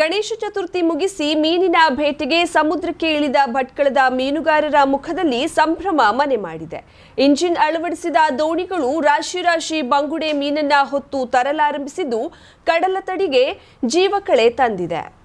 ಗಣೇಶ ಚತುರ್ಥಿ ಮುಗಿಸಿ ಮೀನಿನ ಭೇಟಿಗೆ ಸಮುದ್ರಕ್ಕೆ ಇಳಿದ ಭಟ್ಕಳದ ಮೀನುಗಾರರ ಮುಖದಲ್ಲಿ ಸಂಭ್ರಮ ಮನೆ ಮಾಡಿದೆ. ಇಂಜಿನ್ ಅಳವಡಿಸಿದ ದೋಣಿಗಳು ರಾಶಿ ರಾಶಿ ಬಂಗುಡೆ ಮೀನನ್ನ ಹೊತ್ತು ತರಲಾರಂಭಿಸಿದ್ದು, ಕಡಲ ತಡಿಗೆ ಜೀವಕಳೆ ತಂದಿದೆ.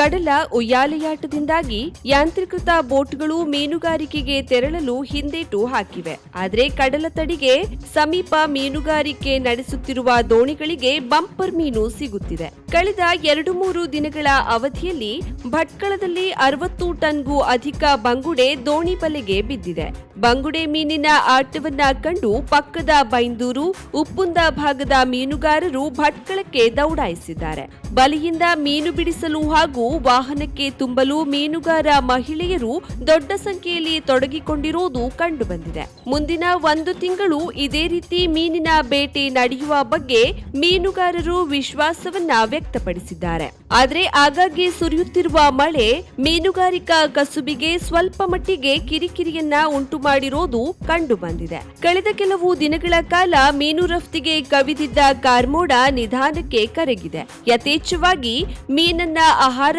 ಕಡಲ ಉಯ್ಯಾಲೆಯಾಟದಿಂದಾಗಿ ಯಾಂತ್ರೀಕೃತ ಬೋಟ್ಗಳು ಮೀನುಗಾರಿಕೆಗೆ ತೆರಳಲು ಹಿಂದೇಟು ಹಾಕಿವೆ. ಆದರೆ ಕಡಲ ತಡಿಗೆ ಸಮೀಪ ಮೀನುಗಾರಿಕೆ ನಡೆಸುತ್ತಿರುವ ದೋಣಿಗಳಿಗೆ ಬಂಪರ್ ಮೀನು ಸಿಗುತ್ತಿದೆ. ಕಳೆದ ಎರಡು ಮೂರು ದಿನಗಳ ಅವಧಿಯಲ್ಲಿ ಭಟ್ಕಳದಲ್ಲಿ ಅರವತ್ತು ಟನ್ಗೂ ಅಧಿಕ ಬಂಗುಡೆ ದೋಣಿ ಬಲೆಗೆ ಬಿದ್ದಿದೆ. ಬಂಗುಡೆ ಮೀನಿನ ಆಟವನ್ನ ಕಂಡು ಪಕ್ಕದ ಬೈಂದೂರು, ಉಪ್ಪುಂದ ಭಾಗದ ಮೀನುಗಾರರು ಭಟ್ಕಳಕ್ಕೆ ದೌಡಾಯಿಸಿದ್ದಾರೆ. ಬಲಿಯಿಂದ ಮೀನು ಬಿಡಿಸಲು ಹಾಗೂ ವಾಹನಕ್ಕೆ ತುಂಬಲು ಮೀನುಗಾರ ಮಹಿಳೆಯರು ದೊಡ್ಡ ಸಂಖ್ಯೆಯಲ್ಲಿ ತೊಡಗಿಕೊಂಡಿರುವುದು ಕಂಡುಬಂದಿದೆ. ಮುಂದಿನ ಒಂದು ತಿಂಗಳು ಇದೇ ರೀತಿ ಮೀನಿನ ಬೇಟೆ ನಡೆಯುವ ಬಗ್ಗೆ ಮೀನುಗಾರರು ವಿಶ್ವಾಸವನ್ನ ವ್ಯಕ್ತಪಡಿಸಿದ್ದಾರೆ. ಆದರೆ ಆಗಾಗ್ಗೆ ಸುರಿಯುತ್ತಿರುವ ಮಳೆ ಮೀನುಗಾರಿಕಾ ಕಸುಬಿಗೆ ಸ್ವಲ್ಪ ಮಟ್ಟಿಗೆ ಕಿರಿಕಿರಿಯನ್ನ ಉಂಟು ಮಾಡಿರೋದು ಕಂಡು ಬಂದಿದೆ ಕಳೆದ ಕೆಲವು ದಿನಗಳ ಕಾಲ ಮೀನು ರಫ್ತಿಗೆ ಕವಿದಿದ್ದ ಕಾರ್ಮೋಡ ನಿಧಾನಕ್ಕೆ ಕರಗಿದೆ. ಯಥೇಚ್ಛವಾಗಿ ಮೀನನ್ನ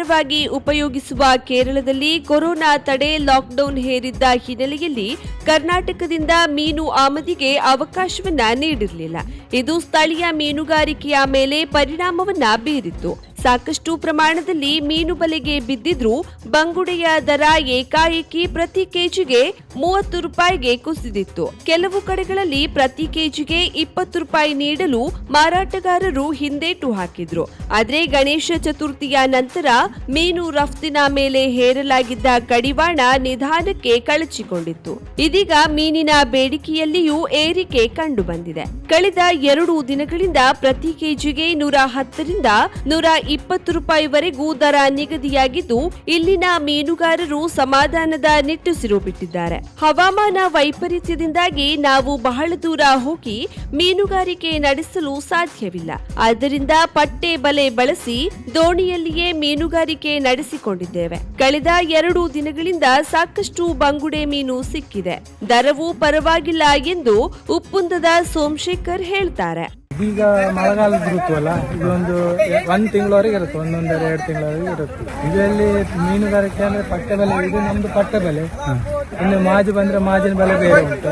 ಆಹಾರವಾಗಿ ಉಪಯೋಗಿಸುವ ಕೇರಳದಲ್ಲಿ ಕೊರೋನಾ ತಡೆ ಲಾಕ್ಡೌನ್ ಹೇರಿದ್ದ ಹಿನ್ನೆಲೆಯಲ್ಲಿ ಕರ್ನಾಟಕದಿಂದ ಮೀನು ಆಮದಿಗೆ ಅವಕಾಶವನ್ನ ನೀಡಿರಲಿಲ್ಲ. ಇದು ಸ್ಥಳೀಯ ಮೀನುಗಾರಿಕೆಯ ಮೇಲೆ ಪರಿಣಾಮವನ್ನ ಬೀರಿತ್ತು. ಸಾಕಷ್ಟು ಪ್ರಮಾಣದಲ್ಲಿ ಮೀನು ಬಲೆಗೆ ಬಿದ್ದಿದ್ರೂ ಬಂಗುಡೆಯ ದರ ಏಕಾಏಕಿ ಪ್ರತಿ ಕೆಜಿಗೆ ಮೂವತ್ತು ರೂಪಾಯಿಗೆ ಕುಸಿದಿತ್ತು. ಕೆಲವು ಕಡೆಗಳಲ್ಲಿ ಪ್ರತಿ ಕೆಜಿಗೆ ಇಪ್ಪತ್ತು ರೂಪಾಯಿ ನೀಡಲು ಮಾರಾಟಗಾರರು ಹಿಂದೇಟು ಹಾಕಿದ್ರು. ಆದರೆ ಗಣೇಶ ಚತುರ್ಥಿಯ ನಂತರ ಮೀನು ರಫ್ತಿನ ಮೇಲೆ ಹೇರಲಾಗಿದ್ದ ಕಡಿವಾಣ ನಿಧಾನಕ್ಕೆ ಕಳಚಿಕೊಂಡಿತ್ತು. ಇದೀಗ ಮೀನಿನ ಬೇಡಿಕೆಯಲ್ಲಿಯೂ ಏರಿಕೆ ಕಂಡುಬಂದಿದೆ. ಕಳೆದ ಎರಡು ದಿನಗಳಿಂದ ಪ್ರತಿ ಕೆಜಿಗೆ ನೂರ ಹತ್ತರಿಂದ ನೂರ ಇಪ್ಪತ್ತು ರೂಪಾಯಿವರೆಗೂ ದರ ನಿಗದಿಯಾಗಿದ್ದು, ಇಲ್ಲಿನ ಮೀನುಗಾರರು ಸಮಾಧಾನದ ನಿಟ್ಟುಸಿರು ಬಿಟ್ಟಿದ್ದಾರೆ ಹವಾಮಾನ ವೈಪರೀತ್ಯದಿಂದಾಗಿ ನಾವು ಬಹಳ ದೂರ ಹೋಗಿ ಮೀನುಗಾರಿಕೆ ನಡೆಸಲು ಸಾಧ್ಯವಿಲ್ಲ. ಆದ್ದರಿಂದ ಪಟ್ಟೆ ಬಲೆ ಬಳಸಿ ದೋಣಿಯಲ್ಲಿಯೇ ಮೀನುಗಾರಿಕೆ ನಡೆಸಿಕೊಂಡಿದ್ದೇವೆ. ಕಳೆದ ಎರಡು ದಿನಗಳಿಂದ ಸಾಕಷ್ಟು ಬಂಗುಡೆ ಮೀನು ಸಿಕ್ಕಿದೆ. ದರವು ಪರವಾಗಿಲ್ಲ ಎಂದು ಉಪ್ಪುಂದದ ಸೋಮಶೇಖರ್ ಹೇಳ್ತಾರೆ. ಈಗ ಮಳೆಗಾಲದ ಋತು ಅಲ್ಲ ಇದೊಂದು ಒಂದು ತಿಂಗಳವರೆಗೆ ಇರುತ್ತೆ ಒಂದೊಂದರ ಎರಡು ತಿಂಗಳವರೆಗೆ ಇರುತ್ತೆ. ಇದರಲ್ಲಿ ಮೀನುಗಾರಿಕೆ ಅಂದ್ರೆ ಪಟ್ಟೆ ಬೆಲೆ ಇದು ನಮ್ದು ಪಟ್ಟೆ ಬೆಲೆ. ಇನ್ನು ಮಾಜಿ ಬಂದ್ರೆ ಮಾಜಿನ ಬೆಲೆ ಬೇರೆ ಉಂಟು.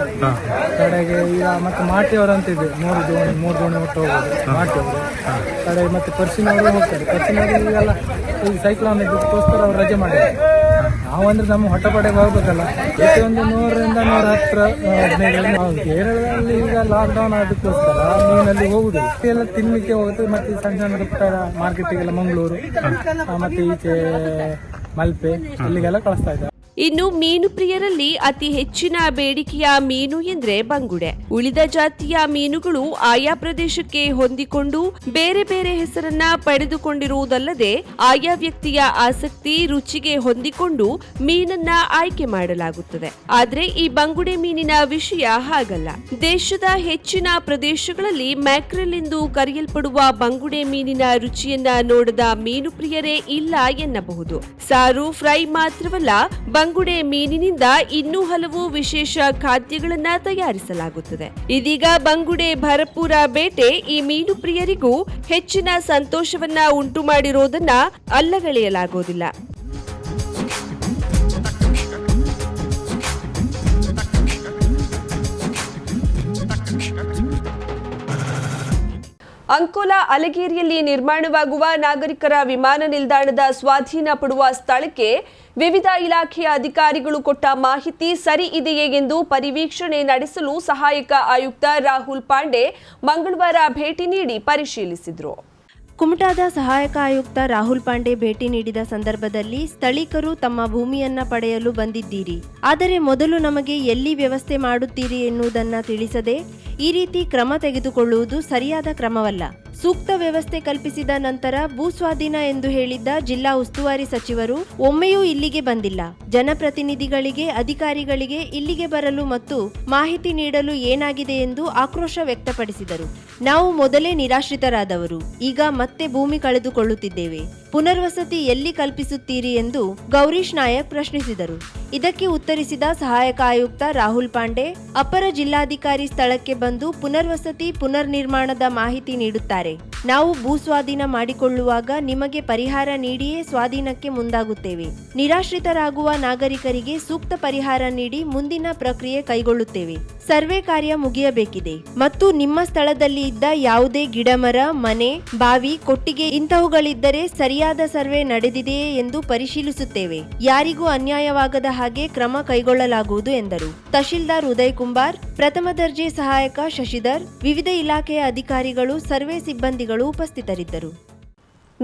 ಕಡೆಗೆ ಈಗ ಮತ್ತೆ ಮಾಟಿಯವರು ಅಂತ ಇದೆ ಮೂರು ದೋಣಿ ಮೂರು ದೋಣಿ ಒಟ್ಟು ಹೋಗೋದು ಮಾಟಿಯವರು. ಕಡೆಗೆ ಮತ್ತೆ ಪರ್ಸಿನವರು ಹೋಗ್ತಾರೆ. ಪರ್ಸಿನವರು ಈಗೆಲ್ಲ ಈ ಸೈಕ್ಲಾನ್ ಇದಕ್ಕೋಸ್ಕರ ಅವ್ರು ರಜೆ ಮಾಡಿದ್ದಾರೆ. ನಾವಂದ್ರೆ ನಮ್ಮ ಹೊಟ್ಟಪಡೆಗೆ ಹೋಗ್ಬೇಕಲ್ಲ. ಪ್ರತಿಯೊಂದು ನೂರರಿಂದ ನೂರ ನಾವು ಕೇರಳದಲ್ಲಿ ಈಗ ಲಾಕ್ಡೌನ್ ಅದಕ್ಕೋಸ್ಕರ ಮೀನಲ್ಲಿ ಹೋಗುದು ಎಲ್ಲ ತಿನ್ಲಿಕ್ಕೆ ಹೋಗುತ್ತೆ, ಮತ್ತೆ ಸಣ್ಣ ಸಣ್ಣ ಪುಟ್ಟ ಮಾರ್ಕೆಟಿಗೆಲ್ಲ ಮಂಗಳೂರು ಮತ್ತೆ ಈಚೆ ಮಲ್ಪೆ ಇಲ್ಲಿಗೆಲ್ಲ ಕಳಿಸ್ತಾ ಇದ್ದಾರೆ. ಇನ್ನು ಮೀನು ಪ್ರಿಯರಲ್ಲಿ ಅತಿ ಹೆಚ್ಚಿನ ಬೇಡಿಕೆಯ ಮೀನು ಎಂದ್ರೆ ಬಂಗುಡೆ. ಉಳಿದ ಜಾತಿಯ ಮೀನುಗಳು ಆಯಾ ಪ್ರದೇಶಕ್ಕೆ ಹೊಂದಿಕೊಂಡು ಬೇರೆ ಬೇರೆ ಹೆಸರನ್ನ ಪಡೆದುಕೊಂಡಿರುವುದಲ್ಲದೆ ಆಯಾ ವ್ಯಕ್ತಿಯ ಆಸಕ್ತಿ, ರುಚಿಗೆ ಹೊಂದಿಕೊಂಡು ಮೀನನ್ನ ಆಯ್ಕೆ ಮಾಡಲಾಗುತ್ತದೆ. ಆದ್ರೆ ಈ ಬಂಗುಡೆ ಮೀನಿನ ವಿಷಯ ಹಾಗಲ್ಲ. ದೇಶದ ಹೆಚ್ಚಿನ ಪ್ರದೇಶಗಳಲ್ಲಿ ಮ್ಯಾಕ್ರಲ್ ಎಂದು ಕರೆಯಲ್ಪಡುವ ಬಂಗುಡೆ ಮೀನಿನ ರುಚಿಯನ್ನ ನೋಡದ ಮೀನು ಪ್ರಿಯರೇ ಇಲ್ಲ ಎನ್ನಬಹುದು. ಸಾರು, ಫ್ರೈ ಮಾತ್ರವಲ್ಲ ಬಂಗುಡೆ ಮೀನಿನಿಂದ ಇನ್ನೂ ಹಲವು ವಿಶೇಷ ಖಾದ್ಯಗಳನ್ನ ತಯಾರಿಸಲಾಗುತ್ತದೆ. ಇದೀಗ ಬಂಗುಡೆ ಭರಪೂರ ಬೇಟೆ ಈ ಮೀನು ಪ್ರಿಯರಿಗೂ ಹೆಚ್ಚಿನ ಸಂತೋಷವನ್ನ ಉಂಟು ಮಾಡಿರೋದನ್ನ ಅಲ್ಲಗಳೆಯಲಾಗೋದಿಲ್ಲ. ಅಂಕೋಲಾ ಅಲಗೇರಿಯಲ್ಲಿ ನಿರ್ಮಾಣವಾಗುವ ನಾಗರಿಕರ ವಿಮಾನ ನಿಲ್ದಾಣದ ಸ್ವಾಧೀನ ಪಡುವ ಸ್ಥಳಕ್ಕೆ ವಿವಿಧ ಇಲಾಖೆಯ ಅಧಿಕಾರಿಗಳು ಕೊಟ್ಟ ಮಾಹಿತಿ ಸರಿ ಇದೆಯೇ ಎಂದು ಪರಿವೀಕ್ಷಣೆ ನಡೆಸಲು ಸಹಾಯಕ ಆಯುಕ್ತ ರಾಹುಲ್ ಪಾಂಡೆ ಮಂಗಳವಾರ ಭೇಟಿ ನೀಡಿ ಪರಿಶೀಲಿಸಿದರು. ಕುಮಟಾದ ಸಹಾಯಕ ಆಯುಕ್ತ ರಾಹುಲ್ ಪಾಂಡೆ ಭೇಟಿ ನೀಡಿದ ಸಂದರ್ಭದಲ್ಲಿ ಸ್ಥಳೀಕರು ತಮ್ಮ ಭೂಮಿಯನ್ನ ಪಡೆಯಲು ಬಂದಿದ್ದೀರಿ. ಆದರೆ ಮೊದಲು ನಮಗೆ ಎಲ್ಲಿ ವ್ಯವಸ್ಥೆ ಮಾಡುತ್ತೀರಿ ಎನ್ನುವುದನ್ನು ತಿಳಿಸದೆ ಈ ರೀತಿ ಕ್ರಮ ತೆಗೆದುಕೊಳ್ಳುವುದು ಸರಿಯಾದ ಕ್ರಮವಲ್ಲ. ಸೂಕ್ತ ವ್ಯವಸ್ಥೆ ಕಲ್ಪಿಸಿದ ನಂತರ ಭೂಸ್ವಾಧೀನ ಎಂದು ಹೇಳಿದ್ದ ಜಿಲ್ಲಾ ಉಸ್ತುವಾರಿ ಸಚಿವರು, ಒಮ್ಮೆಯೂ ಇಲ್ಲಿಗೆ ಬಂದಿಲ್ಲ. ಜನಪ್ರತಿನಿಧಿಗಳಿಗೆ, ಅಧಿಕಾರಿಗಳಿಗೆ ಇಲ್ಲಿಗೆ ಬರಲು ಮತ್ತು ಮಾಹಿತಿ ನೀಡಲು ಏನಾಗಿದೆ ಎಂದು ಆಕ್ರೋಶ ವ್ಯಕ್ತಪಡಿಸಿದರು. ನಾವು ಮೊದಲೇ ನಿರಾಶ್ರಿತರಾದವರು. ಈಗ ಮತ್ತೆ ಭೂಮಿ ಕಳೆದುಕೊಳ್ಳುತ್ತಿದ್ದೇವೆ. ಪುನರ್ವಸತಿ ಎಲ್ಲಿ ಕಲ್ಪಿಸುತ್ತೀರಿ ಎಂದು ಗೌರೀಶ್ ನಾಯಕ್ ಪ್ರಶ್ನಿಸಿದರು. ಇದಕ್ಕೆ ಉತ್ತರಿಸಿದ ಸಹಾಯಕ ಆಯುಕ್ತ ರಾಹುಲ್ ಪಾಂಡೆ, ಅಪರ ಜಿಲ್ಲಾಧಿಕಾರಿ ಸ್ಥಳಕ್ಕೆ ಬಂದು ಪುನರ್ವಸತಿ ಪುನರ್ ನಿರ್ಮಾಣದ ಮಾಹಿತಿ ನೀಡುತ್ತಾರೆ. ನಾವು ಭೂ ಸ್ವಾಧೀನ ಮಾಡಿಕೊಳ್ಳುವಾಗ ನಿಮಗೆ ಪರಿಹಾರ ನೀಡಿಯೇ ಸ್ವಾಧೀನಕ್ಕೆ ಮುಂದಾಗುತ್ತೇವೆ. ನಿರಾಶ್ರಿತರಾಗುವ ನಾಗರಿಕರಿಗೆ ಸೂಕ್ತ ಪರಿಹಾರ ನೀಡಿ ಮುಂದಿನ ಪ್ರಕ್ರಿಯೆ ಕೈಗೊಳ್ಳುತ್ತೇವೆ. ಸರ್ವೆ ಕಾರ್ಯ ಮುಗಿಯಬೇಕಿದೆ. ಮತ್ತು ನಿಮ್ಮ ಸ್ಥಳದಲ್ಲಿ ಇದ್ದ ಯಾವುದೇ ಗಿಡಮರ, ಮನೆ, ಬಾವಿ, ಕೊಟ್ಟಿಗೆ ಇಂತಹವುಗಳಿದ್ದರೆ ಸರಿಯಾದ ಸರ್ವೆ ನಡೆದಿದೆಯೇ ಎಂದು ಪರಿಶೀಲಿಸುತ್ತೇವೆ. ಯಾರಿಗೂ ಅನ್ಯಾಯವಾಗದ ಹಾಗೆ ಕ್ರಮ ಕೈಗೊಳ್ಳಲಾಗುವುದು ಎಂದರು. ತಹಶೀಲ್ದಾರ್ ಉದಯ್ ಕುಮಾರ್ ಪ್ರಥಮ ದರ್ಜೆ ಸಹಾಯಕ ಶಶಿಧರ್, ವಿವಿಧ ಇಲಾಖೆಯ ಅಧಿಕಾರಿಗಳು, ಸರ್ವೆ ಸಿಬ್ಬಂದಿಗಳು ಉಪಸ್ಥಿತರಿದ್ದರು.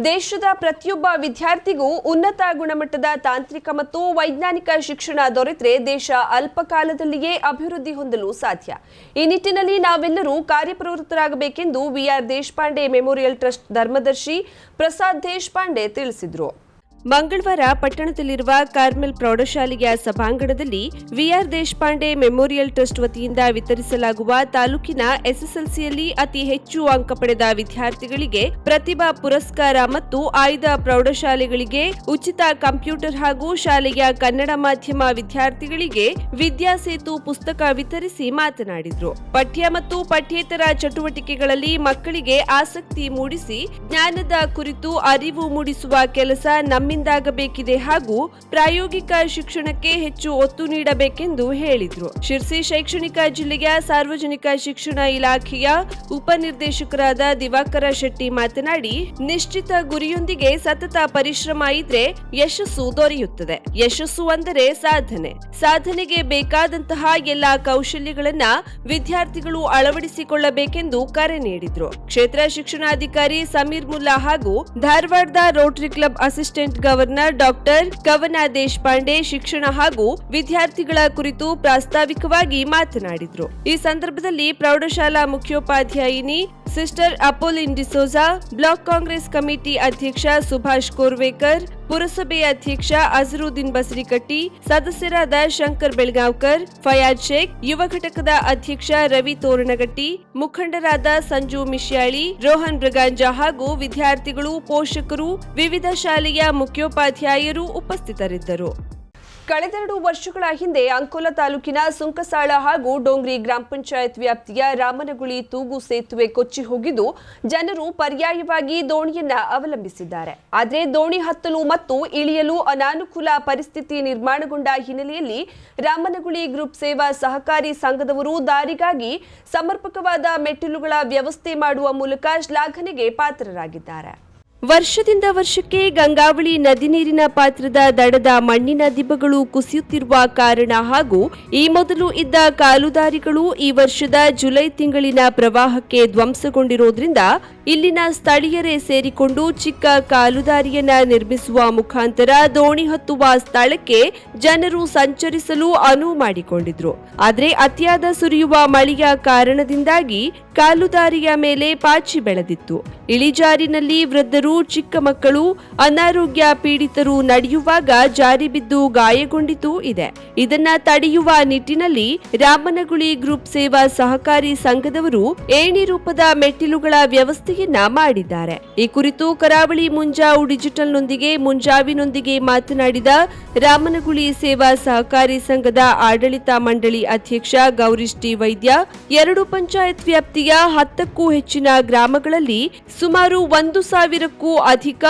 ದೇಶದ ಪ್ರತಿಯೊಬ್ಬ ವಿದ್ಯಾರ್ಥಿಗೂ ಉನ್ನತ ಗುಣಮಟ್ಟದ ತಾಂತ್ರಿಕ ಮತ್ತು ವೈಜ್ಞಾನಿಕ ಶಿಕ್ಷಣ ದೊರೆತರೆ ದೇಶ ಅಲ್ಪಕಾಲದಲ್ಲಿಯೇ ಅಭಿವೃದ್ಧಿ ಹೊಂದಲು ಸಾಧ್ಯ. ಈ ನಿಟ್ಟಿನಲ್ಲಿ ನಾವೆಲ್ಲರೂ ಕಾರ್ಯಪ್ರವೃತ್ತರಾಗಬೇಕೆಂದು ವಿಆರ್ ದೇಶಪಾಂಡೆ ಮೆಮೋರಿಯಲ್ ಟ್ರಸ್ಟ್ ಧರ್ಮದರ್ಶಿ ಪ್ರಸಾದ್ ದೇಶಪಾಂಡೆ ತಿಳಿಸಿದರು. ಮಂಗಳವಾರ ಪಟ್ಟಣದಲ್ಲಿರುವ ಕಾರ್ಮೆಲ್ ಪ್ರೌಢಶಾಲೆಯ ಸಭಾಂಗಣದಲ್ಲಿ ವಿಆರ್ ದೇಶಪಾಂಡೆ ಮೆಮೋರಿಯಲ್ ಟ್ರಸ್ಟ್ ವತಿಯಿಂದ ವಿತರಿಸಲಾಗುವ ತಾಲೂಕಿನ ಎಸ್ಎಸ್ಎಲ್ಸಿಯಲ್ಲಿ ಅತಿ ಹೆಚ್ಚು ಅಂಕ ಪಡೆದ ವಿದ್ಯಾರ್ಥಿಗಳಿಗೆ ಪ್ರತಿಭಾ ಪುರಸ್ಕಾರ ಮತ್ತು ಆಯ್ದ ಪ್ರೌಢಶಾಲೆಗಳಿಗೆ ಉಚಿತ ಕಂಪ್ಯೂಟರ್ ಹಾಗೂ ಶಾಲೆಯ ಕನ್ನಡ ಮಾಧ್ಯಮ ವಿದ್ಯಾರ್ಥಿಗಳಿಗೆ ವಿದ್ಯಾಸೇತು ಪುಸ್ತಕ ವಿತರಿಸಿ ಮಾತನಾಡಿದರು. ಪಠ್ಯ ಮತ್ತು ಪಠ್ಯೇತರ ಚಟುವಟಿಕೆಗಳಲ್ಲಿ ಮಕ್ಕಳಿಗೆ ಆಸಕ್ತಿ ಮೂಡಿಸಿ ಜ್ಞಾನದ ಕುರಿತು ಅರಿವು ಮೂಡಿಸುವ ಕೆಲಸ ನಮ್ಮಿಂದಾಗಬೇಕಿದೆ ಹಾಗೂ ಪ್ರಾಯೋಗಿಕ ಶಿಕ್ಷಣಕ್ಕೆ ಹೆಚ್ಚು ಒತ್ತು ನೀಡಬೇಕೆಂದು ಹೇಳಿದರು. ಶಿರ್ಸಿ ಶೈಕ್ಷಣಿಕ ಜಿಲ್ಲೆಯ ಸಾರ್ವಜನಿಕ ಶಿಕ್ಷಣ ಇಲಾಖೆಯ ಉಪನಿರ್ದೇಶಕರಾದ ದಿವಾಕರ ಶೆಟ್ಟಿ ಮಾತನಾಡಿ, ನಿಶ್ಚಿತ ಗುರಿಯೊಂದಿಗೆ ಸತತ ಪರಿಶ್ರಮ ಇದ್ರೆ ಯಶಸ್ಸು ದೊರೆಯುತ್ತದೆ. ಯಶಸ್ಸು ಅಂದರೆ ಸಾಧನೆ. ಸಾಧನೆಗೆ ಬೇಕಾದಂತಹ ಎಲ್ಲಾ ಕೌಶಲ್ಯಗಳನ್ನ ವಿದ್ಯಾರ್ಥಿಗಳು ಅಳವಡಿಸಿಕೊಳ್ಳಬೇಕೆಂದು ಕರೆ ನೀಡಿದ್ರು. ಕ್ಷೇತ್ರ ಶಿಕ್ಷಣಾಧಿಕಾರಿ ಸಮೀರ್ ಮುಲ್ಲಾ ಹಾಗೂ ಧಾರವಾಡದ rotary club assistant governor doctor Kavana Deshpande ಶಿಕ್ಷಣ ಹಾಗೂ ವಿದ್ಯಾರ್ಥಿಗಳ ಕುರಿತು ಪ್ರಾಸ್ತಾವಿಕವಾಗಿ ಮಾತನಾಡಿದರು. ಈ ಸಂದರ್ಭದಲ್ಲಿ ಪ್ರೌಢಶಾಲಾ ಮುಖ್ಯೋಪಾಧ್ಯಾಯಿನಿ sister Apolline D'Souza block Congress committee ಅಧ್ಯಕ್ಷ ಸುಭಾಷ್ ಕೋರ್ವೇಕರ್, ಪುರಸಭೆ ಅಧ್ಯಕ್ಷ ಅಜರುದ್ದೀನ್ ಬಸರಿಕಟ್ಟಿ, ಸದಸ್ಯರಾದ ಶಂಕರ್ ಬೆಳಗಾವ್ಕರ್, ಫಯಾಜ್ ಶೇಖ್, ಯುವ ಘಟಕದ ಅಧ್ಯಕ್ಷ ರವಿ ತೋರಣಗಟ್ಟಿ, ಮುಖಂಡರಾದ ಸಂಜು ಮಿಶ್ಯಾಳಿ, ರೋಹನ್ ಬ್ರಗಾಂಜಾ ಹಾಗೂ ವಿದ್ಯಾರ್ಥಿಗಳು, ಪೋಷಕರು, ವಿವಿಧ ಶಾಲೆಯ ಮುಖ್ಯೋಪಾಧ್ಯಾಯರು ಉಪಸ್ಥಿತರಿದ್ದರು. ಕಳೆದೆರಡು ವರ್ಷಗಳ ಹಿಂದೆ ಅಂಕೋಲ ತಾಲೂಕಿನ ಸುಂಕಸಾಳ ಹಾಗೂ ಡೋಂಗ್ರಿ ಗ್ರಾಮ ಪಂಚಾಯತ್ ವ್ಯಾಪ್ತಿಯ ರಾಮನಗುಳಿ ತೂಗು ಸೇತುವೆ ಕೊಚ್ಚಿ ಹೋಗಿದ್ದು ಜನರು ಪರ್ಯಾಯವಾಗಿ ದೋಣಿಯನ್ನ ಅವಲಂಬಿಸಿದ್ದಾರೆ. ಆದರೆ ದೋಣಿ ಹತ್ತಲು ಮತ್ತು ಇಳಿಯಲು ಅನಾನುಕೂಲ ಪರಿಸ್ಥಿತಿ ನಿರ್ಮಾಣಗೊಂಡ ಹಿನ್ನೆಲೆಯಲ್ಲಿ ರಾಮನಗುಳಿ ಗ್ರೂಪ್ ಸೇವಾ ಸಹಕಾರಿ ಸಂಘದವರು ದಾರಿಗಾಗಿ ಸಮರ್ಪಕವಾದ ಮೆಟ್ಟಿಲುಗಳ ವ್ಯವಸ್ಥೆ ಮಾಡುವ ಮೂಲಕ ಶ್ಲಾಘನೆಗೆ ಪಾತ್ರರಾಗಿದ್ದಾರೆ. ವರ್ಷದಿಂದ ವರ್ಷಕ್ಕೆ ಗಂಗಾವಳಿ ನದಿ ನೀರಿನ ಪಾತ್ರದ ದಡದ ಮಣ್ಣಿನ ದಿಬ್ಬಗಳು ಕುಸಿಯುತ್ತಿರುವ ಕಾರಣ ಹಾಗೂ ಈ ಮೊದಲು ಇದ್ದ ಕಾಲುದಾರಿಗಳು ಈ ವರ್ಷದ ಜುಲೈ ತಿಂಗಳಿನ ಪ್ರವಾಹಕ್ಕೆ ಧ್ವಂಸಗೊಂಡಿರೋದ್ರಿಂದ ಇಲ್ಲಿನ ಸ್ಥಳೀಯರೇ ಸೇರಿಕೊಂಡು ಚಿಕ್ಕ ಕಾಲುದಾರಿಯನ್ನ ನಿರ್ಮಿಸುವ ಮುಖಾಂತರ ದೋಣಿ ಹತ್ತುವ ಸ್ಥಳಕ್ಕೆ ಜನರು ಸಂಚರಿಸಲು ಅನುವು ಮಾಡಿಕೊಂಡಿದ್ರು. ಆದರೆ ಅತಿಯಾದ ಸುರಿಯುವ ಮಳೆಯ ಕಾರಣದಿಂದಾಗಿ ಕಾಲುದಾರಿಯ ಮೇಲೆ ಪಾಚಿ ಬೆಳೆದಿತ್ತು. ಇಳಿಜಾರಿನಲ್ಲಿ ವೃದ್ಧರು ಚಿಕ್ಕ ಮಕ್ಕಳು ಅನಾರೋಗ್ಯ ಪೀಡಿತರು ನಡೆಯುವಾಗ ಜಾರಿ ಬಿದ್ದು ಗಾಯಗೊಂಡಿತೂ ಇದೆ. ಇದನ್ನ ತಡೆಯುವ ನಿಟ್ಟಿನಲ್ಲಿ ರಾಮನಗುಳಿ ಗ್ರೂಪ್ ಸೇವಾ ಸಹಕಾರಿ ಸಂಘದವರು ಏಣಿ ರೂಪದ ಮೆಟ್ಟಿಲುಗಳ ವ್ಯವಸ್ಥೆಯನ್ನ ಮಾಡಿದ್ದಾರೆ. ಈ ಕುರಿತು ಕರಾವಳಿ ಮುಂಜಾವು ಡಿಜಿಟಲ್ನೊಂದಿಗೆ ಮುಂಜಾವಿನೊಂದಿಗೆ ಮಾತನಾಡಿದ ರಾಮನಗುಳಿ ಸೇವಾ ಸಹಕಾರಿ ಸಂಘದ ಆಡಳಿತ ಮಂಡಳಿ ಅಧ್ಯಕ್ಷ ಗೌರೀಶ್ ಟಿ ವೈದ್ಯ, ಎರಡು ಪಂಚಾಯತ್ ವ್ಯಾಪ್ತಿಯ ಹತ್ತಕ್ಕೂ ಹೆಚ್ಚಿನ ಗ್ರಾಮಗಳಲ್ಲಿ ಸುಮಾರು ಒಂದು ಸಾವಿರಕ್ಕೂ ಅಧಿಕ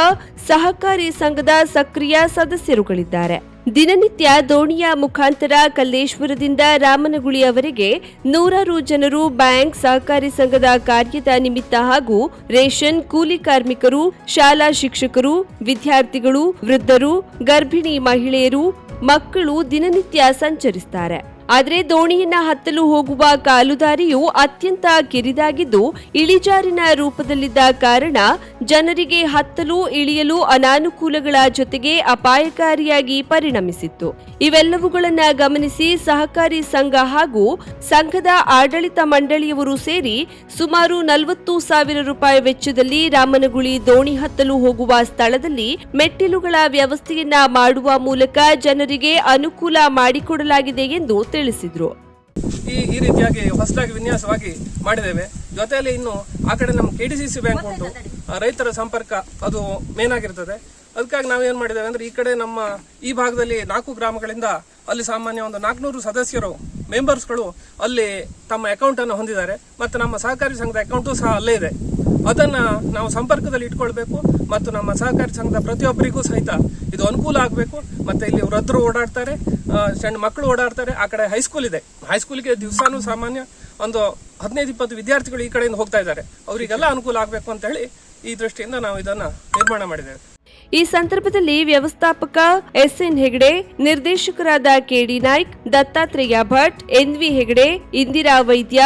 ಸಹಕಾರಿ ಸಂಘದ ಸಕ್ರಿಯ ಸದಸ್ಯರುಗಳಿದ್ದಾರೆ. ದಿನನಿತ್ಯ ದೋಣಿಯ ಮುಖಾಂತರ ಕಲ್ಲೇಶ್ವರದಿಂದ ರಾಮನಗುಳಿಯವರೆಗೆ ನೂರಾರು ಜನರು ಬ್ಯಾಂಕ್ ಸಹಕಾರಿ ಸಂಘದ ಕಾರ್ಯದ ನಿಮಿತ್ತ ಹಾಗೂ ರೇಷನ್ ಕೂಲಿ ಕಾರ್ಮಿಕರು, ಶಾಲಾ ಶಿಕ್ಷಕರು, ವಿದ್ಯಾರ್ಥಿಗಳು, ವೃದ್ಧರು, ಗರ್ಭಿಣಿ ಮಹಿಳೆಯರು, ಮಕ್ಕಳು ದಿನನಿತ್ಯ ಸಂಚರಿಸುತ್ತಾರೆ. ಆದರೆ ದೋಣಿಯನ್ನ ಹತ್ತಲು ಹೋಗುವ ಕಾಲುದಾರಿಯು ಅತ್ಯಂತ ಕಿರಿದಾಗಿದ್ದು ಇಳಿಜಾರಿನ ರೂಪದಲ್ಲಿದ್ದ ಕಾರಣ ಜನರಿಗೆ ಹತ್ತಲು ಇಳಿಯಲು ಅನಾನುಕೂಲಗಳ ಜೊತೆಗೆ ಅಪಾಯಕಾರಿಯಾಗಿ ಪರಿಣಮಿಸಿತ್ತು. ಇವೆಲ್ಲವುಗಳನ್ನ ಗಮನಿಸಿ ಸಹಕಾರಿ ಸಂಘ ಹಾಗೂ ಸಂಘದ ಆಡಳಿತ ಮಂಡಳಿಯವರು ಸೇರಿ ಸುಮಾರು ನಲವತ್ತು ಸಾವಿರ ರೂಪಾಯಿ ವೆಚ್ಚದಲ್ಲಿ ರಾಮನಗುಳಿ ದೋಣಿ ಹತ್ತಲು ಹೋಗುವ ಸ್ಥಳದಲ್ಲಿ ಮೆಟ್ಟಿಲುಗಳ ವ್ಯವಸ್ಥೆಯನ್ನ ಮಾಡುವ ಮೂಲಕ ಜನರಿಗೆ ಅನುಕೂಲ ಮಾಡಿಕೊಡಲಾಗಿದೆ ಎಂದು ತಿಳಿಸಿದ್ರು. ಈ ಈ ರೀತಿಯಾಗಿ ಹೊಸದಾಗಿ ವಿನ್ಯಾಸವಾಗಿ ಮಾಡಿದ್ದೇವೆ. ಜೊತೆಯಲ್ಲಿ ಇನ್ನು ಆ ಕಡೆ ನಮ್ಮ K D C C bank ಉಂಟು. ಆ ರೈತರ ಸಂಪರ್ಕ ಅದು ಮೇನ್ ಆಗಿರ್ತದೆ. ಅದಕ್ಕಾಗಿ ನಾವೇನು ಮಾಡಿದ್ದೇವೆ ಅಂದ್ರೆ ಈ ಕಡೆ ನಮ್ಮ ಈ ಭಾಗದಲ್ಲಿ ನಾಲ್ಕು ಗ್ರಾಮಗಳಿಂದ ಅಲ್ಲಿ ಸಾಮಾನ್ಯ ಒಂದು ನಾಲ್ಕುನೂರು ಸದಸ್ಯರು ಮೆಂಬರ್ಸ್ಗಳು ಅಲ್ಲಿ ತಮ್ಮ ಅಕೌಂಟ್ ಅನ್ನು ಹೊಂದಿದ್ದಾರೆ. ಮತ್ತು ನಮ್ಮ ಸಹಕಾರಿ ಸಂಘದ ಅಕೌಂಟು ಸಹ ಅಲ್ಲೇ ಇದೆ. ಅದನ್ನ ನಾವು ಸಂಪರ್ಕದಲ್ಲಿ ಇಟ್ಕೊಳ್ಬೇಕು ಮತ್ತು ನಮ್ಮ ಸಹಕಾರಿ ಸಂಘದ ಪ್ರತಿಯೊಬ್ಬರಿಗೂ ಸಹಿತ ಇದು ಅನುಕೂಲ ಆಗಬೇಕು. ಮತ್ತೆ ಇಲ್ಲಿ ವೃದ್ಧರು ಓಡಾಡ್ತಾರೆ ಸಣ್ಣ ಮಕ್ಕಳು ಓಡಾಡ್ತಾರೆ, ಆ ಕಡೆ ಹೈಸ್ಕೂಲ್ ಇದೆ. ಹೈಸ್ಕೂಲಿಗೆ ದಿವಸಾನು ಸಾಮಾನ್ಯ ಒಂದು ಹದಿನೈದು, ಇಪ್ಪತ್ತು ವಿದ್ಯಾರ್ಥಿಗಳು ಈ ಕಡೆಯಿಂದ ಹೋಗ್ತಾ ಇದ್ದಾರೆ. ಅವರಿಗೆಲ್ಲ ಅನುಕೂಲ ಆಗಬೇಕು ಅಂತ ಹೇಳಿ ಈ ದೃಷ್ಟಿಯಿಂದ ನಾವು ಇದನ್ನ ನಿರ್ಮಾಣ ಮಾಡಿದ್ದೇವೆ. ಈ ಸಂದರ್ಭದಲ್ಲಿ ವ್ಯವಸ್ಥಾಪಕ ಎಸ್ ಎನ್ ಹೆಗಡೆ, ನಿರ್ದೇಶಕರಾದ ಕೆಡಿ ನಾಯ್ಕ್, ದತ್ತಾತ್ರೇಯ ಭಟ್ ಎನ್ವಿ ಹೆಗಡೆ, ಇಂದಿರಾ ವೈದ್ಯ,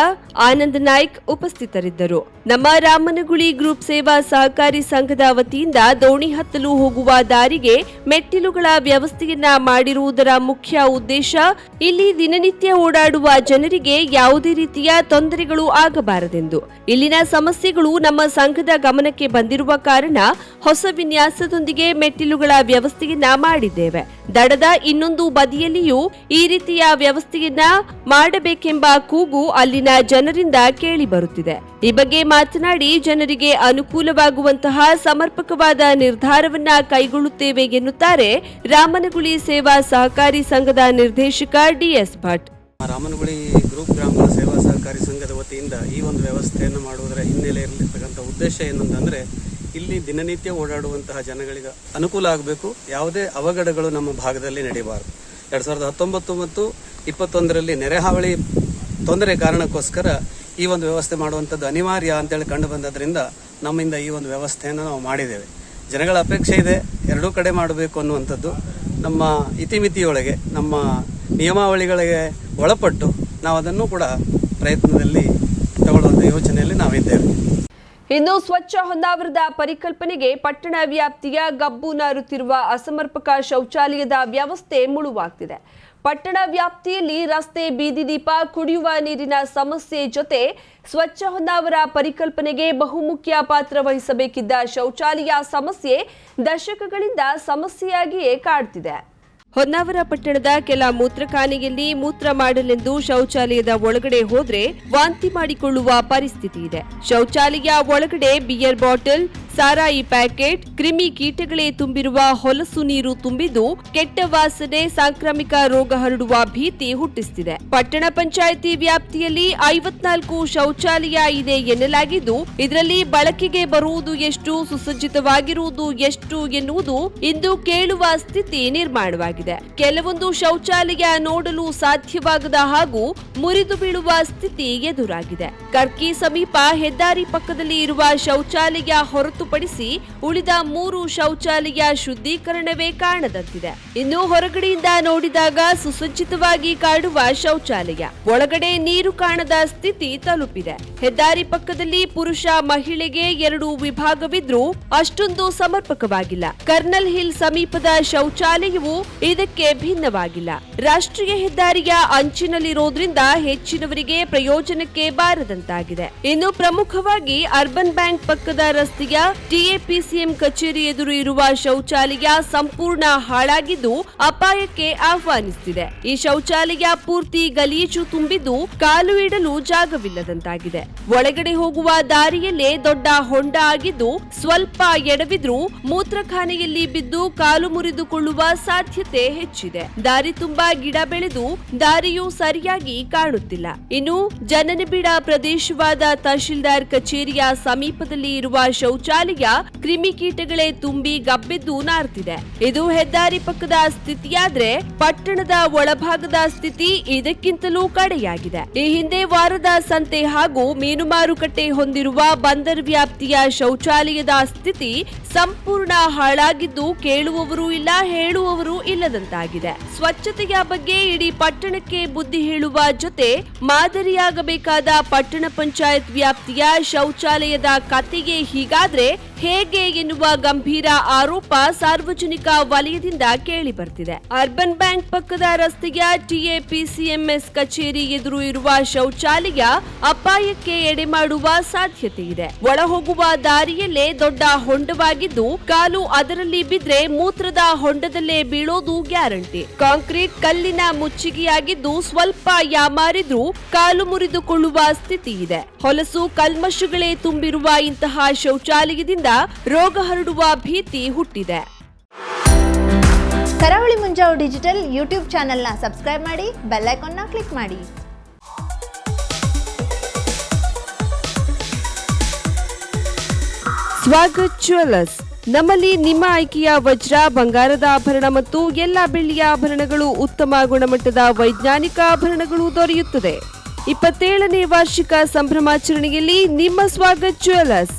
ಆನಂದ್ ನಾಯ್ಕ್ ಉಪಸ್ಥಿತರಿದ್ದರು. ನಮ್ಮ ರಾಮನಗುಳಿ ಗ್ರೂಪ್ ಸೇವಾ ಸಹಕಾರಿ ಸಂಘದ ವತಿಯಿಂದ ದೋಣಿ ಹತ್ತಲು ಹೋಗುವ ದಾರಿಗೆ ಮೆಟ್ಟಿಲುಗಳ ವ್ಯವಸ್ಥೆಯನ್ನ ಮಾಡಿರುವುದರ ಮುಖ್ಯ ಉದ್ದೇಶ, ಇಲ್ಲಿ ದಿನನಿತ್ಯ ಓಡಾಡುವ ಜನರಿಗೆ ಯಾವುದೇ ರೀತಿಯ ತೊಂದರೆಗಳು ಆಗಬಾರದೆಂದು. ಇಲ್ಲಿನ ಸಮಸ್ಯೆಗಳು ನಮ್ಮ ಸಂಘದ ಗಮನಕ್ಕೆ ಬಂದಿರುವ ಕಾರಣ ಹೊಸ ವಿನ್ಯಾಸದೊಂದಿಗೆ ಮೆಟ್ಟಿಲುಗಳ ವ್ಯವಸ್ಥೆಯನ್ನ ಮಾಡಿದ್ದೇವೆ. ದಡದ ಇನ್ನೊಂದು ಬದಿಯಲ್ಲಿಯೂ ಈ ರೀತಿಯ ವ್ಯವಸ್ಥೆಯನ್ನ ಮಾಡಬೇಕೆಂಬ ಕೂಗು ಅಲ್ಲಿನ ಜನರಿಂದ ಕೇಳಿ ಬರುತ್ತಿದೆ. ಈ ಬಗ್ಗೆ ಮಾತನಾಡಿ ಜನರಿಗೆ ಅನುಕೂಲವಾಗುವಂತಹ ಸಮರ್ಪಕವಾದ ನಿರ್ಧಾರವನ್ನ ಕೈಗೊಳ್ಳುತ್ತೇವೆ ಎನ್ನುತ್ತಾರೆ ರಾಮನಗುಳಿ ಸೇವಾ ಸಹಕಾರಿ ಸಂಘದ ನಿರ್ದೇಶಕ ಡಿಎಸ್ ಭಟ್. ರಾಮನಗುಳಿ ಗ್ರೂಪ್ ಗ್ರಾಮಗಳ ಸೇವಾ ಸಹಕಾರಿ ಸಂಘದ ವತಿಯಿಂದ ಈ ಒಂದು ವ್ಯವಸ್ಥೆಯನ್ನು ಮಾಡುವುದರ ಹಿನ್ನೆಲೆಯಲ್ಲಿರ್ತಕ್ಕಂಥ ಉದ್ದೇಶ ಏನಂತಂದರೆ ಇಲ್ಲಿ ದಿನನಿತ್ಯ ಓಡಾಡುವಂತಹ ಜನಗಳಿಗೆ ಅನುಕೂಲ ಆಗಬೇಕು. ಯಾವುದೇ ಅವಘಡಗಳು ನಮ್ಮ ಭಾಗದಲ್ಲಿ ನಡೆಯಬಾರದು ಎರಡು ಸಾವಿರದ ಹತ್ತೊಂಬತ್ತು ಮತ್ತು ಇಪ್ಪತ್ತೊಂದರಲ್ಲಿ ನೆರೆಹಾವಳಿ ತೊಂದರೆ ಕಾರಣಕ್ಕೋಸ್ಕರ ಈ ಒಂದು ವ್ಯವಸ್ಥೆ ಮಾಡುವಂಥದ್ದು ಅನಿವಾರ್ಯ ಅಂತೇಳಿ ಕಂಡು ಬಂದದ್ರಿಂದ ನಮ್ಮಿಂದ ಈ ಒಂದು ವ್ಯವಸ್ಥೆಯನ್ನು ನಾವು ಮಾಡಿದ್ದೇವೆ. ಜನಗಳ ಅಪೇಕ್ಷೆ ಇದೆ. ಎರಡೂ ಕಡೆ ಮಾಡಬೇಕು ಅನ್ನುವಂಥದ್ದು ನಮ್ಮ ಇತಿಮಿತಿಯೊಳಗೆ, ನಮ್ಮ ನಿಯಮಾವಳಿಗಳಿಗೆ ಒಳಪಟ್ಟು ನಾವು ಅದನ್ನು ಕೂಡ ಪ್ರಯತ್ನದಲ್ಲಿ ತಗೊಳ್ಳುವಂಥ ಯೋಚನೆಯಲ್ಲಿ ನಾವಿದ್ದೇವೆ. ಇನ್ನು ಸ್ವಚ್ಛ ಹೊನ್ನಾವರದ ಪರಿಕಲ್ಪನೆಗೆ ಪಟ್ಟಣ ವ್ಯಾಪ್ತಿಯ ಗಬ್ಬು ನಾರುತ್ತಿರುವ ಅಸಮರ್ಪಕ ಶೌಚಾಲಯದ ವ್ಯವಸ್ಥೆ ಮುಳುವಾಗ್ತಿದೆ. ಪಟ್ಟಣ ವ್ಯಾಪ್ತಿಯಲ್ಲಿ ರಸ್ತೆ ಬೀದಿ ದೀಪ, ಕುಡಿಯುವ ನೀರಿನ ಸಮಸ್ಯೆ ಜೊತೆ ಸ್ವಚ್ಛ ಹೊನ್ನಾವರ ಪರಿಕಲ್ಪನೆಗೆ ಬಹುಮುಖ್ಯ ಪಾತ್ರ ವಹಿಸಬೇಕಿದ್ದ ಶೌಚಾಲಯ ಸಮಸ್ಯೆ ದಶಕಗಳಿಂದ ಸಮಸ್ಯೆಯಾಗಿಯೇ ಕಾಡ್ತಿದೆ. ಹೊನ್ನಾವರ ಪಟ್ಟಣದ ಕೆಲ ಮೂತ್ರಖಾನೆಯಲ್ಲಿ ಮೂತ್ರ ಮಾಡಲೆಂದು ಶೌಚಾಲಯದ ಒಳಗಡೆ ಹೋದ್ರೆ ವಾಂತಿ ಮಾಡಿಕೊಳ್ಳುವ ಪರಿಸ್ಥಿತಿ ಇದೆ. ಶೌಚಾಲಯ ಒಳಗಡೆ ಬಿಯರ್ ಬಾಟಲ್, ಸಾರಾಯಿ ಪ್ಯಾಕೆಟ್, ಕ್ರಿಮಿ ಕೀಟಗಳೇ ತುಂಬಿರುವ ಹೊಲಸು ನೀರು ತುಂಬಿದ್ದು ಕೆಟ್ಟ ವಾಸನೆ, ಸಾಂಕ್ರಾಮಿಕ ರೋಗ ಹರಡುವ ಭೀತಿ ಹುಟ್ಟಿಸ್ತಿದೆ. ಪಟ್ಟಣ ಪಂಚಾಯಿತಿ ವ್ಯಾಪ್ತಿಯಲ್ಲಿ ಐವತ್ನಾಲ್ಕು ಶೌಚಾಲಯ ಇದೆ ಎನ್ನಲಾಗಿದ್ದು, ಇದರಲ್ಲಿ ಬಳಕೆಗೆ ಬರುವುದು ಎಷ್ಟು, ಸುಸಜ್ಜಿತವಾಗಿರುವುದು ಎಷ್ಟು ಎನ್ನುವುದು ಇಂದು ಕೇಳುವ ಸ್ಥಿತಿ ನಿರ್ಮಾಣವಾಗಿದೆ. ಕೆಲವೊಂದು ಶೌಚಾಲಯ ನೋಡಲು ಸಾಧ್ಯವಾಗದ ಹಾಗೂ ಮುರಿದು ಬೀಳುವ ಸ್ಥಿತಿ ಎದುರಾಗಿದೆ. ಕರ್ಕಿ ಸಮೀಪ ಹೆದ್ದಾರಿ ಪಕ್ಕದಲ್ಲಿ ಇರುವ ಶೌಚಾಲಯ ಹೊರತುಪಡಿಸಿ ಉಳಿದ ಮೂರು ಶೌಚಾಲಯ ಶುದ್ಧೀಕರಣವೇ ಕಾಣದಂತಿದೆ. ಇನ್ನು ಹೊರಗಡೆಯಿಂದ ನೋಡಿದಾಗ ಸುಸಜ್ಜಿತವಾಗಿ ಕಾಡುವ ಶೌಚಾಲಯ. ಒಳಗಡೆ ನೀರು ಕಾಣದ ಸ್ಥಿತಿ ತಲುಪಿದೆ. ಹೆದ್ದಾರಿ ಪಕ್ಕದಲ್ಲಿ ಪುರುಷ ಮಹಿಳೆಗೆ ಎರಡು ವಿಭಾಗವಿದ್ರೂ ಅಷ್ಟೊಂದು ಸಮರ್ಪಕವಾಗಿಲ್ಲ. ಕರ್ನಲ್ ಹಿಲ್ ಸಮೀಪದ ಶೌಚಾಲಯವು ಇದಕ್ಕೆ ಭಿನ್ನವಾಗಿಲ್ಲ. ರಾಷ್ಟ್ರೀಯ ಹೆದ್ದಾರಿಯ ಅಂಚಿನಲ್ಲಿರೋದ್ರಿಂದ ಹೆಚ್ಚಿನವರಿಗೆ ಪ್ರಯೋಜನಕ್ಕೆ ಬಾರದಂತಾಗಿದೆ. ಇನ್ನು ಪ್ರಮುಖವಾಗಿ ಅರ್ಬನ್ ಬ್ಯಾಂಕ್ ಪಕ್ಕದ ರಸ್ತೆಯ ಟಿಎಪಿಸಿಎಂ ಕಚೇರಿ ಎದುರು ಇರುವ ಶೌಚಾಲಯ ಸಂಪೂರ್ಣ ಹಾಳಾಗಿದ್ದು ಅಪಾಯಕ್ಕೆ ಆಹ್ವಾನಿಸುತ್ತಿದೆ ಈ ಶೌಚಾಲಯ ಪೂರ್ತಿ ಗಲೀಜು ತುಂಬಿದ್ದು ಕಾಲು ಇಡಲು ಜಾಗವಿಲ್ಲದಂತಾಗಿದೆ. ಒಳಗಡೆ ಹೋಗುವ ದಾರಿಯಲ್ಲೇ ದೊಡ್ಡ ಹೊಂಡ ಆಗಿದ್ದು ಸ್ವಲ್ಪ ಎಡವಿದ್ರೂ ಮೂತ್ರಖಾನೆಯಲ್ಲಿ ಬಿದ್ದು ಕಾಲು ಮುರಿದುಕೊಳ್ಳುವ ಸಾಧ್ಯತೆ ಹೆಚ್ಚಿದೆ. ದಾರಿ ತುಂಬಾ ಗಿಡ ಬೆಳೆದು ದಾರಿಯು ಸರಿಯಾಗಿ ಕಾಣುತ್ತಿಲ್ಲ. ಇನ್ನು ಜನನಿಬಿಡ ಪ್ರದೇಶವಾದ ತಹಶೀಲ್ದಾರ್ ಕಚೇರಿಯ ಸಮೀಪದಲ್ಲಿ ಇರುವ ಶೌಚಾಲಯ ಕ್ರಿಮಿಕೀಟಗಳೇ ತುಂಬಿ ಗಬ್ಬೆದ್ದು ನಾರ್ತಿದೆ. ಇದು ಹೆದ್ದಾರಿ ಪಕ್ಕದ ಸ್ಥಿತಿಯಾದ್ರೆ ಪಟ್ಟಣದ ಒಳಭಾಗದ ಸ್ಥಿತಿ ಇದಕ್ಕಿಂತಲೂ ಕಡೆಯಾಗಿದೆ. ಈ ಹಿಂದೆ ವಾರದ ಸಂತೆ ಹಾಗೂ ಮೀನು ಮಾರುಕಟ್ಟೆ ಹೊಂದಿರುವ ಬಂದರ್ ವ್ಯಾಪ್ತಿಯ ಶೌಚಾಲಯದ ಸ್ಥಿತಿ ಸಂಪೂರ್ಣ ಹಾಳಾಗಿದ್ದು ಕೇಳುವವರು ಇಲ್ಲ, ಹೇಳುವವರು ಇಲ್ಲದಂತಾಗಿದೆ ಸ್ವಚ್ಛತೆಯ ಬಗ್ಗೆ ಇಡೀ ಪಟ್ಟಣಕ್ಕೆ ಬುದ್ಧಿ ಹೇಳುವ ಜೊತೆ ಮಾದರಿಯಾಗಬೇಕಾದ ಪಟ್ಟಣ ಪಂಚಾಯತ್ ವ್ಯಾಪ್ತಿಯ ಶೌಚಾಲಯದ ಕತೆಗೆ ಹೀಗಾದ್ರೆ ಹೇಗೆ ಎನ್ನುವ ಗಂಭೀರ ಆರೋಪ ಸಾರ್ವಜನಿಕ ವಲಯದಿಂದ ಕೇಳಿ ಬರ್ತಿದೆ. ಅರ್ಬನ್ ಬ್ಯಾಂಕ್ ಪಕ್ಕದ ರಸ್ತೆಯ ಟಿಎಪಿಸಿಎಂಎಸ್ ಕಚೇರಿ ಎದುರು ಇರುವ ಶೌಚಾಲಯ ಅಪಾಯಕ್ಕೆ ಎಡೆ ಮಾಡುವ ಸಾಧ್ಯತೆ ಇದೆ. ಒಳಹೋಗುವ ದಾರಿಯಲ್ಲೇ ದೊಡ್ಡ ಹೊಂಡವಾಗಿದ್ದು, ಕಾಲು ಅದರಲ್ಲಿ ಬಿದ್ರೆ ಮೂತ್ರದ ಹೊಂಡದಲ್ಲೇ ಬೀಳೋದು ಗ್ಯಾರಂಟಿ. ಕಾಂಕ್ರೀಟ್ ಕಲ್ಲಿನ ಮುಚ್ಚಿಗೆಯಾಗಿದ್ದು, ಸ್ವಲ್ಪ ಯಾಮಾರಿದ್ರೂ ಕಾಲು ಮುರಿದುಕೊಳ್ಳುವ ಸ್ಥಿತಿ ಇದೆ. ಹೊಲಸು ಕಲ್ಮಶುಗಳೇ ತುಂಬಿರುವ ಇಂತಹ ಶೌಚಾಲಯದಿಂದ ರೋಗ ಹರಡುವ ಭೀತಿ ಹುಟ್ಟಿದೆ. ಕರಾವಳಿ ಮುಂಜಾವು ಡಿಜಿಟಲ್ ಯೂಟ್ಯೂಬ್ ಚಾನೆಲ್ನ ಸಬ್ಸ್ಕ್ರೈಬ್ ಮಾಡಿ ಬೆಲ್ ಐಕಾನ್ನ ಕ್ಲಿಕ್ ಮಾಡಿ. ಸ್ವಾಗತ್ ಜ್ಯುವೆಲ್ಲರ್ಸ್. ನಮ್ಮಲ್ಲಿ ನಿಮ್ಮ ಆಯ್ಕೆಯ ವಜ್ರ ಬಂಗಾರದ ಆಭರಣ ಮತ್ತು ಎಲ್ಲ ಬೆಳ್ಳಿಯ ಆಭರಣಗಳು ಉತ್ತಮ ಗುಣಮಟ್ಟದ ವೈಜ್ಞಾನಿಕ ಆಭರಣಗಳು ದೊರೆಯುತ್ತದೆ. ಇಪ್ಪತ್ತೇಳನೇ ವಾರ್ಷಿಕ ಸಂಭ್ರಮಾಚರಣೆಯಲ್ಲಿ ನಿಮ್ಮ ಸ್ವಾಗತ್ ಜ್ಯುವೆಲ್ಲರ್ಸ್.